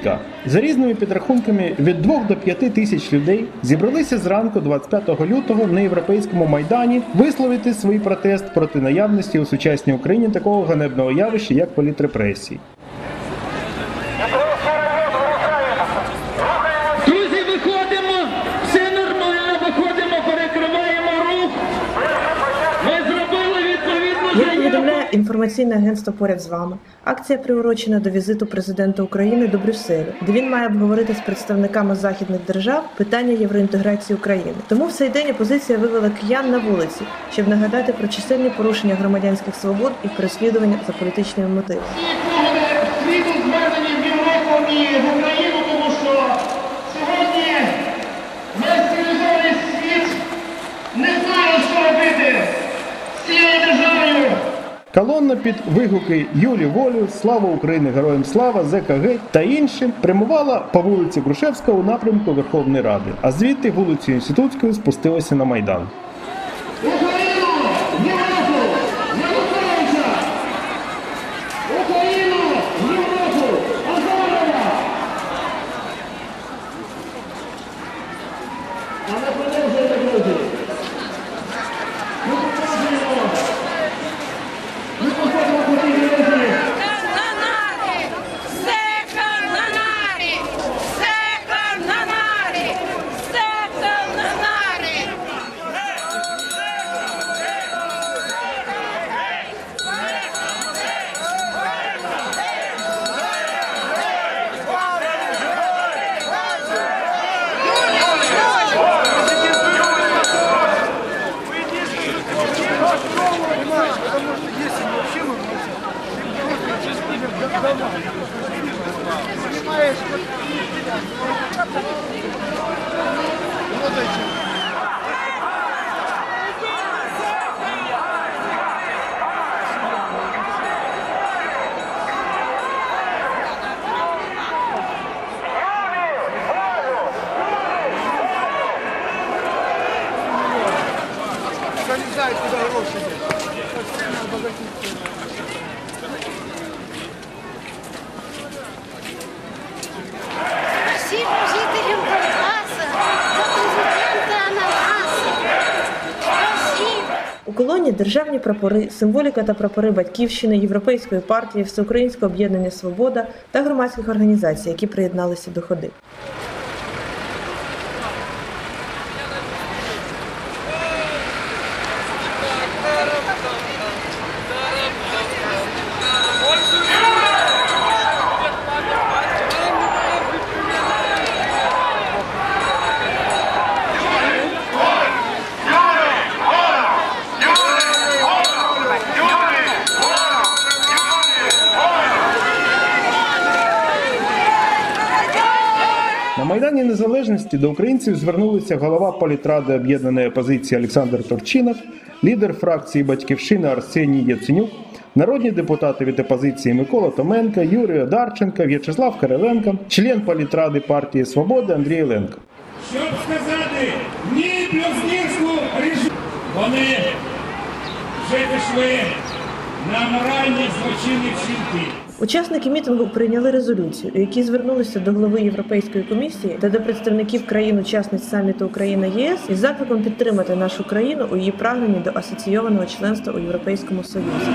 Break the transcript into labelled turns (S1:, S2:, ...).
S1: кілька. За різними підрахунками, від 2 до 5 тисяч людей зібралися зранку 25 лютого на європейському майдані висловити свій протест проти наявності у сучасній Україні такого ганебного явища, як політрепресії.
S2: Інформаційне агентство поряд з вами, акція приурочена до візиту президента України до Брюсселю, де він має обговорити з представниками західних держав питання євроінтеграції України. Тому в цей день опозиція вивела киян на вулиці, щоб нагадати про чисельні порушення громадянських свобод і переслідування за політичними мотивами.
S1: Під вигуки Юлі Волю, Слава Україні, Героям Слава, ЗКГ та інші прямувала по вулиці Грушевська у напрямку Верховної Ради, а звідти вулицею Інститутською спустилася на Майдан.
S3: Україну! Європу!
S4: Снимаешь. Вот зачем. не знаю, куда
S2: гроши колоні державні прапори, символіка та прапори батьківщини, Європейської партії, Всеукраїнського об'єднання Свобода та громадських організацій, які приєдналися до ходи.
S1: Майдані Незалежності до українців звернулися голова політради об'єднаної опозиції Олександр Торчинов, лідер фракції Батьківщина Арсеній Яценюк, народні депутати від опозиції Микола Томенко, Юрій Одарченко, В'ячеслав Кириленко, член політради партії Свобода Андрій Ленко.
S5: щоб сказати ні Плюснівську режиму. Вони вже пішли на моральні злочинні вчинки.
S2: Учасники мітингу прийняли резолюцію, які звернулися до голови Європейської комісії та до представників країн-учасниць саміту Україна ЄС із закликом підтримати нашу країну у її прагненні до асоційованого членства у Європейському Союзі.